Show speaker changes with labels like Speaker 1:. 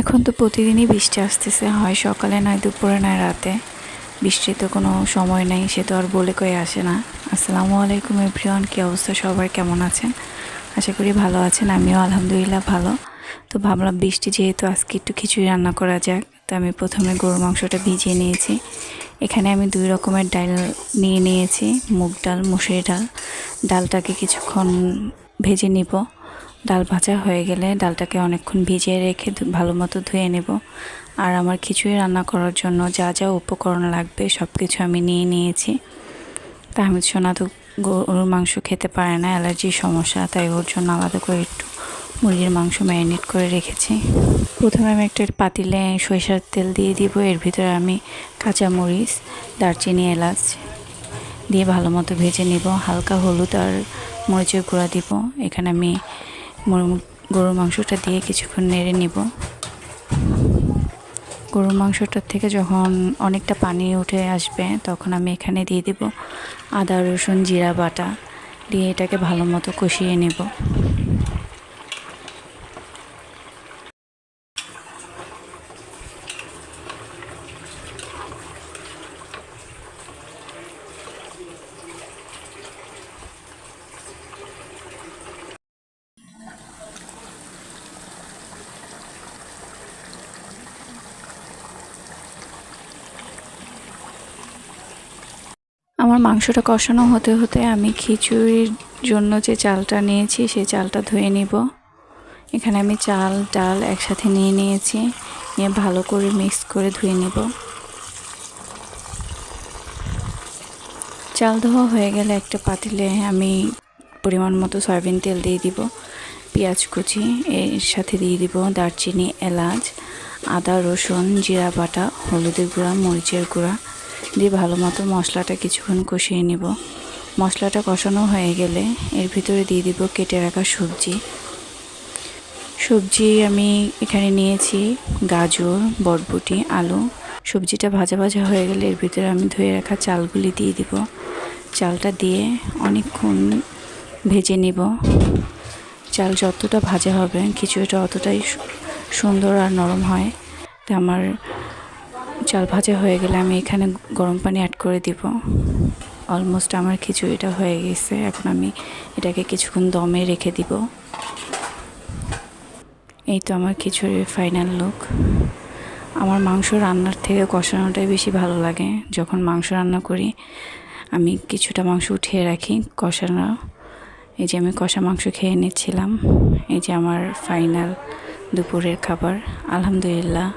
Speaker 1: এখন তো প্রতিদিনই বৃষ্টি আসতেছে, হয় সকালে নয় দুপুরে নয় রাতে। বৃষ্টির তো কোনো সময় নেই, সে তো আর বলে কয়ে আসে না। আসসালামু আলাইকুম এভরিওয়ান, কী অবস্থা সবার, কেমন আছেন? আশা করি ভালো আছেন, আমিও আলহামদুলিল্লাহ ভালো। তো ভাবলাম বৃষ্টি যেহেতু আজকে একটু খিচুড়ি রান্না করা যাক, তো আমি প্রথমে গরুর মাংসটা ভিজিয়ে নিয়েছি। এখানে আমি দুই রকমের ডাল নিয়ে নিয়েছি, মুগ ডাল, মুসুরি ডাল। ডালটাকে কিছুক্ষণ ভেজে নিব। ডাল ভাজা হয়ে গেলে ডালটাকে অনেকক্ষণ ভিজিয়ে রেখে ভালো মতো ধুয়ে নেব। আর আমার খিচুড়ি রান্না করার জন্য যা যা উপকরণ লাগবে সব কিছু আমি নিয়ে নিয়েছি। তাহমিদ সোনা তো গরুর মাংস খেতে পারে না, অ্যালার্জির সমস্যা, তাই ওর জন্য আলাদা করে একটু মুরগির মাংস ম্যারিনেট করে রেখেছি। প্রথমে আমি একটা পাতিলে সরিষার তেল দিয়ে দিব, এর ভিতরে আমি কাঁচা মরিচ, দারচিনি, এলাচ দিয়ে ভালো মতো ভেজে নিব। হালকা হলুদ আর মরিচের গুঁড়া দিব। এখানে আমি গরুর মাংসটা দিয়ে কিছুক্ষণ নেড়ে নিব। গরুর মাংসটার থেকে যখন অনেকটা পানি উঠে আসবে, তখন আমি এখানে দিয়ে দিব আদা, রসুন, জিরা বাটা। দিয়ে এটাকে ভালো মতো কষিয়ে নেব। আমার মাংসটা কষানো হতে হতে আমি খিচুড়ির জন্য যে চালটা নিয়েছি, সেই চালটা ধুয়ে নিব। এখানে আমি চাল, ডাল একসাথে নিয়ে নিয়েছি। নিয়ে ভালো করে মিক্স করে ধুয়ে নিব। চাল ধোয়া হয়ে গেলে একটা পাতিলে আমি পরিমাণ মতো সয়াবিন তেল দিয়ে দিব, পেঁয়াজ কুচি, এর সাথে দিয়ে দিব দারচিনি, এলাচ, আদা, রসুন, জিরা বাটা, হলুদের গুঁড়া, মরিচের গুঁড়া দিয়ে ভালো মতো মশলাটা কিছুক্ষণ কষিয়ে নিব। মশলাটা কষানো হয়ে গেলে এর ভিতরে দিয়ে দিব কেটে রাখা সবজি। সবজি আমি এখানে নিয়েছি গাজর, বরবটি, আলু। সবজিটা ভাজা ভাজা হয়ে গেলে এর ভিতরে আমি ধুয়ে রাখা চালগুলি দিয়ে দিব। চালটা দিয়ে অনেকক্ষণ ভেজে নিব। চাল যতটা ভাজা হবে, খিচুড়িটা অতটাই সুন্দর আর নরম হয়। তো আমার চাল ভাজা হয়ে গেলে আমি এখানে গরম পানি অ্যাড করে দিব। অলমোস্ট আমার খিচুড়িটা হয়ে গেছে। এখন আমি এটাকে কিছুক্ষণ দমে রেখে দিব। এই তো আমার খিচুড়ির ফাইনাল লুক আমার মাংস রান্নার থেকে কষানোটাই বেশি ভালো লাগে। যখন মাংস রান্না করি, আমি কিছুটা মাংস উঠিয়ে রাখি কষানো। এই যে আমি কষা মাংস খেয়ে নিচ্ছিলাম। এই যে আমার ফাইনাল দুপুরের খাবার। আলহামদুলিল্লাহ।